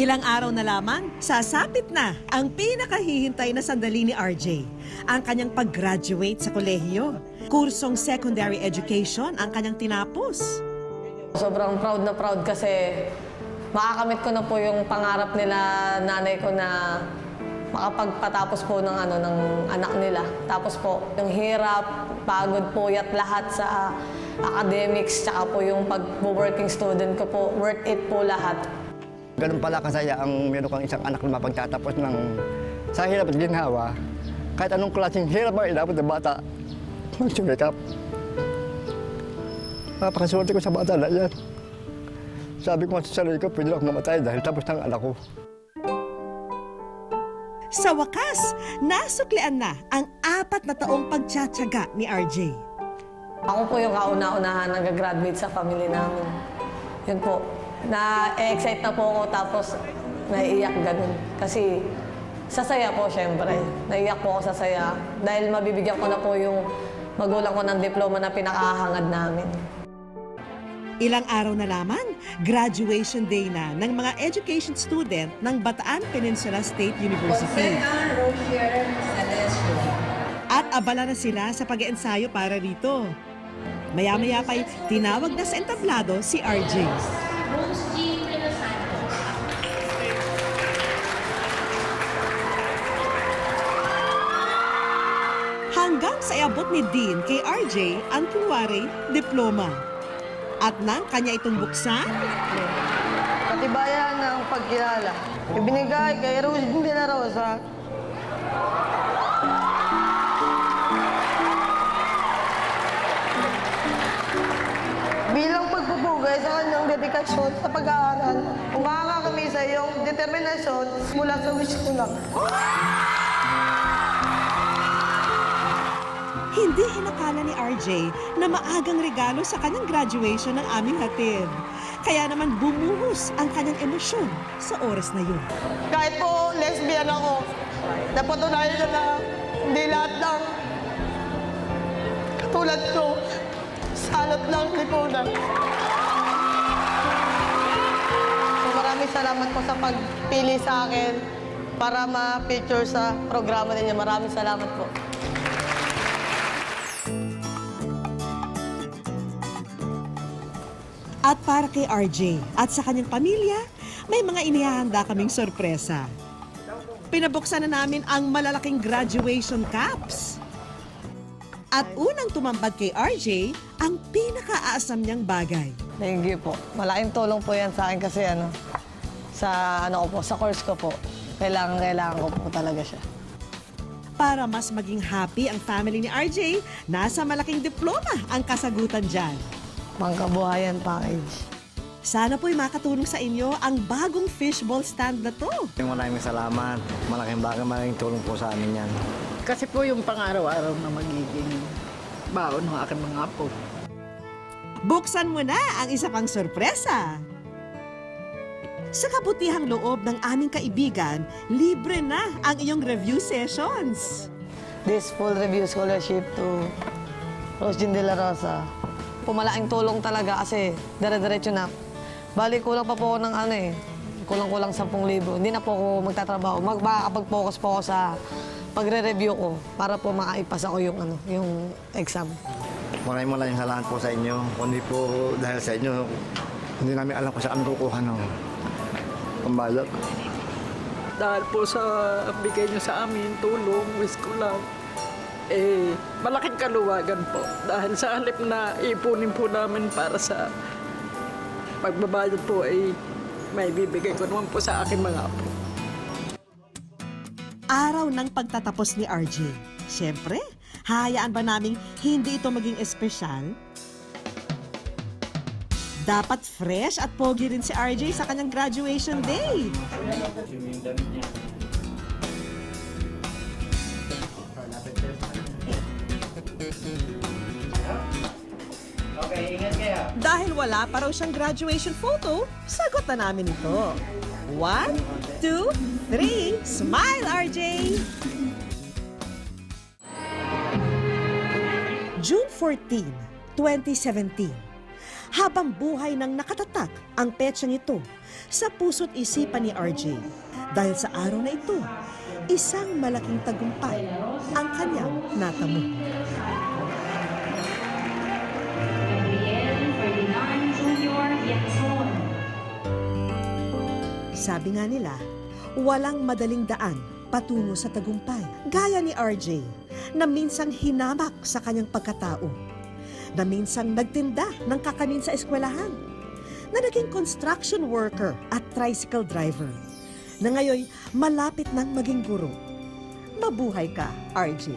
Ilang araw na lamang, sasapit na ang pinakahihintay na sandali ni RJ. Ang kanyang pag-graduate sa kolehiyo. Kursong secondary education ang kanyang tinapos. Sobrang proud na proud kasi makakamit ko na po yung pangarap nila nanay ko na makapagpatapos po ng ano ng anak nila. Tapos po, yung hirap, pagod po, yat lahat sa academics, tsaka po yung pag-working student ko po, worth it po lahat. Ganun pala kasaya ang meron kang isang anak na mapagtatapos ng sa hirap at ginhawa. Kahit anong klaseng hirap ang inabot ng bata, magsumikap. Napakaswerte ko sa bata na yan. Sabi ko sa sarili ko, pwede akong mamatay dahil tapos ng anak ko. Sa wakas, nasuklian na ang apat na taong pagtsatsaga ni RJ. Ako po yung kauna-unahan nag-graduate sa family namin. Yun po. Na-excite na po ako tapos naiiyak ganun. Kasi sasaya po syempre. Naiiyak po ako sa saya dahil mabibigyan ko na po yung magulang ko ng diploma na pinakahangad namin. Ilang araw na lamang, graduation day na ng mga education student ng Bataan Peninsula State University. At abala na sila sa pag-eensayo para rito. Maya-maya pa'y tinawag na sa entablado si RJ. Hanggang sa iabot ni Dean kay RJ ang kunwari diploma. At nang kanya itong buksan, Katibayan ng pagkilala. Ibinigay kay Rose de la Rosa. Bilang pagpupugay sa kanyang dedikasyon sa pag-aaral, umanga kami sa iyong determinasyon mula sa wish ko lang. Hindi inakala ni RJ na maagang regalo sa kanyang graduation ng aming hatid. Kaya naman bumuhos ang kanyang emosyon sa oras na yun. Kahit po lesbian ako, napatunayan ko na hindi lahat ng katulad ko salot ng lipunan. So maraming salamat po sa pagpili sa akin para ma-feature sa programa ninyo. Maraming salamat po. At para kay RJ at sa kanyang pamilya, may mga inihahanda kaming sorpresa. Pinabuksan na namin ang malalaking graduation caps. At unang tumambad kay RJ, ang pinakaasam niyang bagay. Thank you po. Malaking tulong po yan sa akin kasi ano, sa ano ko po, sa course ko po. Kailangan, kailangan ko po talaga siya. Para mas maging happy ang family ni RJ, nasa malaking diploma ang kasagutan dyan. Pangkabuhayan package. Sana po'y makatulong sa inyo ang bagong fishball stand na to. Maraming salamat. Malaking bagay, malaking tulong po sa amin yan. Kasi po yung pang-araw-araw na magiging baon ng aking mga apo. Buksan mo na ang isa pang sorpresa. Sa kabutihang loob ng aming kaibigan, libre na ang iyong review sessions. This full review scholarship to Ros진 De La Rosa. Pumalaking tulong talaga kasi dire-diretso na. Bali, kulang pa po ako ng ano eh. Kulang-kulang 10,000. Hindi na po ako magtatrabaho. Magkakapag-focus po ako sa pagre-review ko para po makaipasa ko yung, ano, yung exam. Maraming maraming salamat po sa inyo. Kundi po dahil sa inyo, hindi namin alam kung saan kukuha ng pambayad. Dahil po sa bigay niyo sa amin, tulong, wish ko lang, eh, malaking kaluwagan po. Dahil sa halip na ipunin po namin para sa pagbabayad po ay may bibigay ko naman po sa aking mga apo. Araw ng pagtatapos ni RJ. Siyempre, hayaan ba naming hindi ito maging espesyal? Dapat fresh at pogi rin si RJ sa kanyang graduation day. Dahil wala pa raw siyang graduation photo, sagot na namin ito. One, two, three, smile RJ! June 14, 2017. Habang buhay nang nakatatak ang petsang ito sa puso't isipan ni RJ. Dahil sa araw na ito, isang malaking tagumpay ang kanyang natamo. Sabi nga nila, walang madaling daan patungo sa tagumpay. Gaya ni RJ, na minsang hinamak sa kanyang pagkatao, na minsang nagtinda ng kakanin sa eskwelahan, na naging construction worker at tricycle driver, na ngayon malapit nang maging guro. Mabuhay ka, RJ.